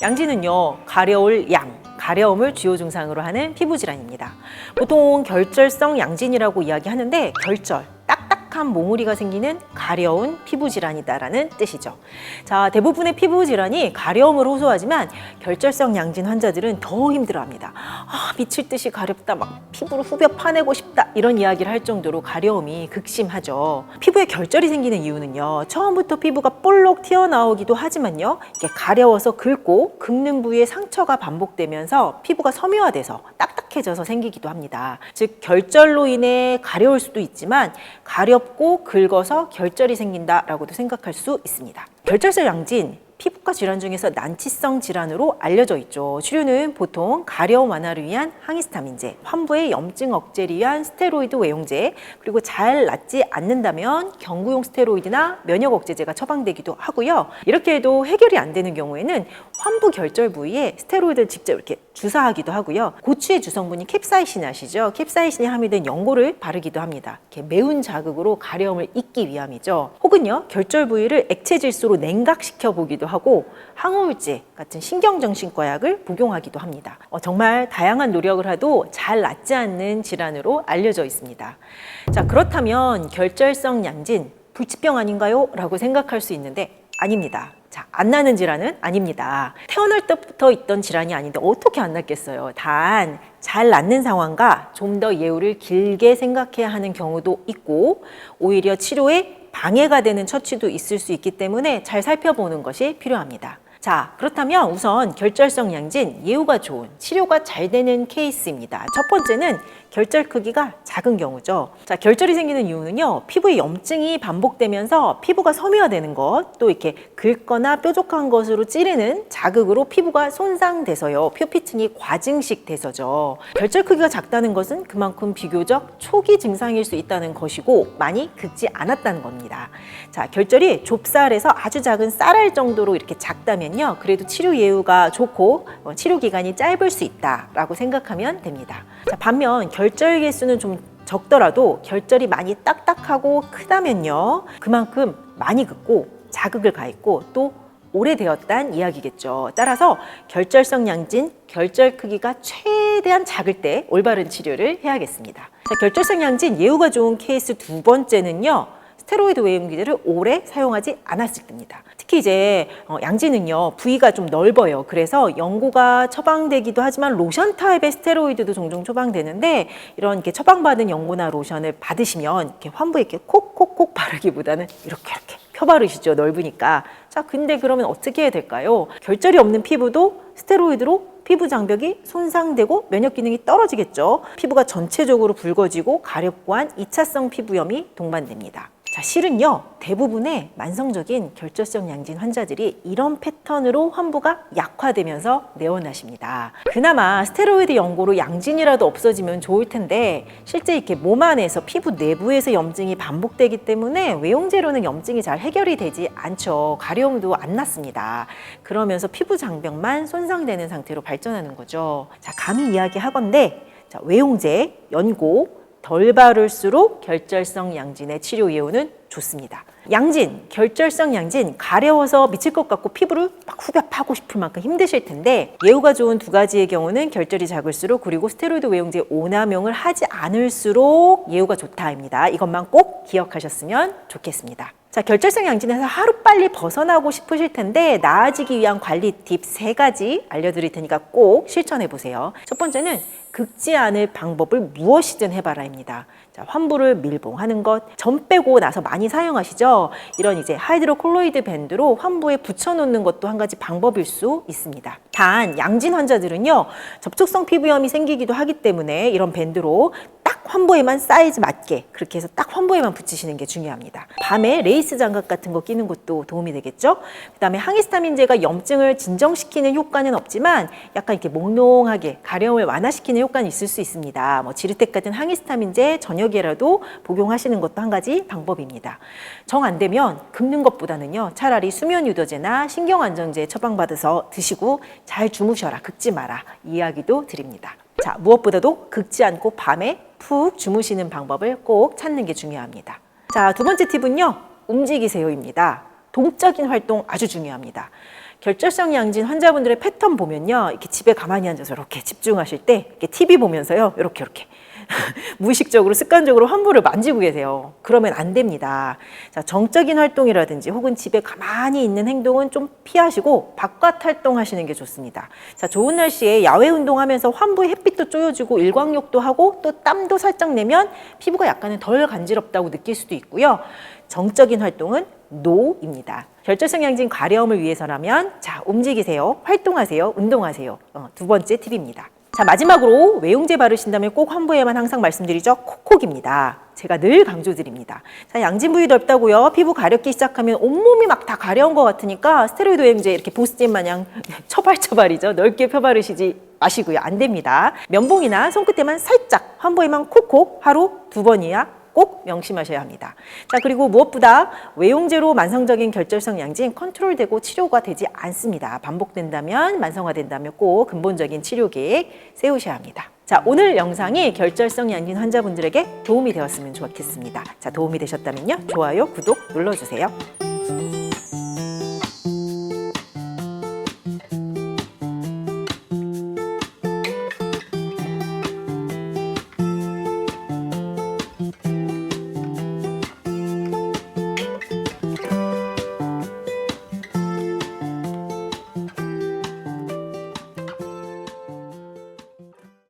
양지는요, 가려울 양, 가려움을 주요 증상으로 하는 피부 질환입니다. 보통 결절성 양진이라고 이야기하는데 결절, 딱딱한 몽우리가 생기는 가려운 피부 질환이다라는 뜻이죠. 자, 대부분의 피부 질환이 가려움을 호소하지만 결절성 양진 환자들은 더 힘들어합니다. 아, 미칠 듯이 가렵다, 막 피부를 후벼 파내고 싶다 이런 이야기를 할 정도로 가려움이 극심하죠. 피부에 결절이 생기는 이유는요. 처음부터 피부가 볼록 튀어나오기도 하지만요. 이게 가려워서 긁고 긁는 부위에 상처가 반복되면서 피부가 섬유화돼서 딱딱 해져서 생기기도 합니다. 즉 결절로 인해 가려울 수도 있지만 가렵고 긁어서 결절이 생긴다라고도 생각할 수 있습니다. 결절성 양진 피부과 질환 중에서 난치성 질환으로 알려져 있죠. 치료는 보통 가려움 완화를 위한 항히스타민제, 환부의 염증 억제를 위한 스테로이드 외용제, 그리고 잘 낫지 않는다면 경구용 스테로이드나 면역 억제제가 처방되기도 하고요. 이렇게 해도 해결이 안 되는 경우에는 환부 결절 부위에 스테로이드를 직접 이렇게 주사하기도 하고요. 고추의 주성분이 캡사이신 아시죠? 캡사이신이 함유된 연고를 바르기도 합니다. 이렇게 매운 자극으로 가려움을 잊기 위함이죠. 혹은요, 결절 부위를 액체 질소로 냉각시켜 보기도 하고 항우울제 같은 신경정신과 약을 복용하기도 합니다. 어, 정말 다양한 노력을 해도 잘 낫지 않는 질환으로 알려져 있습니다. 자, 그렇다면 결절성 양진 불치병 아닌가요? 라고 생각할 수 있는데 아닙니다. 자, 안 나는 질환은 아닙니다. 태어날 때부터 있던 질환이 아닌데 어떻게 안 낫겠어요? 단, 잘 낫는 상황과 좀 더 예후를 길게 생각해야 하는 경우도 있고, 오히려 치료에 방해가 되는 처치도 있을 수 있기 때문에 잘 살펴보는 것이 필요합니다. 자, 그렇다면 우선 결절성 양진 예후가 좋은 치료가 잘 되는 케이스입니다. 첫 번째는 결절 크기가 작은 경우죠. 자, 결절이 생기는 이유는요. 피부에 염증이 반복되면서 피부가 섬유화되는 것, 또 이렇게 긁거나 뾰족한 것으로 찌르는 자극으로 피부가 손상돼서요. 표피층이 과증식 돼서죠. 결절 크기가 작다는 것은 그만큼 비교적 초기 증상일 수 있다는 것이고 많이 긁지 않았다는 겁니다. 자, 결절이 좁쌀에서 아주 작은 쌀알 정도로 이렇게 작다면요. 그래도 치료 예후가 좋고 어, 치료 기간이 짧을 수 있다라고 생각하면 됩니다. 자, 반면 결절 개수는 좀 적더라도 결절이 많이 딱딱하고 크다면요. 그만큼 많이 긋고 자극을 가했고 또 오래되었다는 이야기겠죠. 따라서 결절성 양진, 결절 크기가 최대한 작을 때 올바른 치료를 해야겠습니다. 자, 결절성 양진 예후가 좋은 케이스 두 번째는요. 스테로이드 외용기제를 오래 사용하지 않았을 때입니다. 특히 이제 어, 양지는요 부위가 좀 넓어요. 그래서 연고가 처방되기도 하지만 로션 타입의 스테로이드도 종종 처방되는데 이런 이렇게 처방받은 연고나 로션을 받으시면 이렇게 환부에 이렇게 콕콕콕 바르기보다는 이렇게 이렇게 펴바르시죠. 넓으니까. 자, 근데 그러면 어떻게 해야 될까요? 결절이 없는 피부도 스테로이드로 피부 장벽이 손상되고 면역 기능이 떨어지겠죠. 피부가 전체적으로 붉어지고 가렵고 한 2차성 피부염이 동반됩니다. 자, 실은요, 대부분의 만성적인 결절성 양진 환자들이 이런 패턴으로 환부가 약화되면서 내원하십니다. 그나마 스테로이드 연고로 양진이라도 없어지면 좋을 텐데, 실제 이렇게 몸 안에서 피부 내부에서 염증이 반복되기 때문에 외용제로는 염증이 잘 해결이 되지 않죠. 가려움도 안 났습니다. 그러면서 피부 장벽만 손상되는 상태로 발전하는 거죠. 자, 감히 이야기하건대, 자, 외용제, 연고, 덜 바를수록 결절성 양진의 치료 예후는 좋습니다. 양진, 결절성 양진, 가려워서 미칠 것 같고 피부를 막 후벼 파고 싶을 만큼 힘드실 텐데 예후가 좋은 두 가지의 경우는 결절이 작을수록 그리고 스테로이드 외용제 오남용을 하지 않을수록 예후가 좋다입니다. 이것만 꼭 기억하셨으면 좋겠습니다. 자, 결절성 양진에서 하루빨리 벗어나고 싶으실 텐데 나아지기 위한 관리 팁 세 가지 알려드릴 테니까 꼭 실천해 보세요. 첫 번째는 긁지 않을 방법을 무엇이든 해봐라입니다. 자, 환부를 밀봉하는 것, 점 빼고 나서 많이 사용하시죠? 이런 이제 하이드로콜로이드 밴드로 환부에 붙여놓는 것도 한 가지 방법일 수 있습니다. 단, 양진 환자들은요, 접촉성 피부염이 생기기도 하기 때문에 이런 밴드로 딱 환부에만 사이즈 맞게 그렇게 해서 딱 환부에만 붙이시는 게 중요합니다. 밤에 레이스 장갑 같은 거 끼는 것도 도움이 되겠죠? 그 다음에 항히스타민제가 염증을 진정시키는 효과는 없지만 약간 이렇게 몽롱하게 가려움을 완화시키는 효과는 있을 수 있습니다. 뭐 지르텍 같은 항히스타민제 저녁에라도 복용하시는 것도 한 가지 방법입니다. 정 안 되면 긁는 것보다는요 차라리 수면 유도제나 신경 안정제 처방받아서 드시고 잘 주무셔라 긁지 마라 이 이야기도 드립니다. 자 무엇보다도 긁지 않고 밤에 푹 주무시는 방법을 꼭 찾는 게 중요합니다. 자 두 번째 팁은요 움직이세요입니다. 동적인 활동 아주 중요합니다. 결절성 양진 환자분들의 패턴 보면요. 이렇게 집에 가만히 앉아서 이렇게 집중하실 때 이렇게 TV 보면서요. 이렇게 이렇게 무의식적으로 습관적으로 환부를 만지고 계세요. 그러면 안 됩니다. 자, 정적인 활동이라든지 혹은 집에 가만히 있는 행동은 좀 피하시고 바깥 활동하시는 게 좋습니다. 자, 좋은 날씨에 야외 운동하면서 환부에 햇빛도 쪼여지고 일광욕도 하고 또 땀도 살짝 내면 피부가 약간은 덜 간지럽다고 느낄 수도 있고요. 정적인 활동은 노입니다. 결절성 양진 가려움을 위해서라면 자 움직이세요, 활동하세요, 운동하세요. 어, 두 번째 팁입니다. 자 마지막으로 외용제 바르신다면 꼭 환부에만 항상 말씀드리죠 콕콕입니다. 제가 늘 강조드립니다. 자 양진 부위 넓다고요. 피부 가렵기 시작하면 온몸이 막 다 가려운 것 같으니까 스테로이드 외용제 이렇게 보스진 마냥 처발처발이죠. 넓게 펴바르시지 마시고요. 안 됩니다. 면봉이나 손끝에만 살짝 환부에만 콕콕 하루 두 번이야 꼭 명심하셔야 합니다. 자, 그리고 무엇보다 외용제로 만성적인 결절성 양진 컨트롤되고 치료가 되지 않습니다. 반복된다면, 만성화된다면 꼭 근본적인 치료 계획 세우셔야 합니다. 자, 오늘 영상이 결절성 양진 환자분들에게 도움이 되었으면 좋겠습니다. 자, 도움이 되셨다면요. 좋아요, 구독 눌러주세요.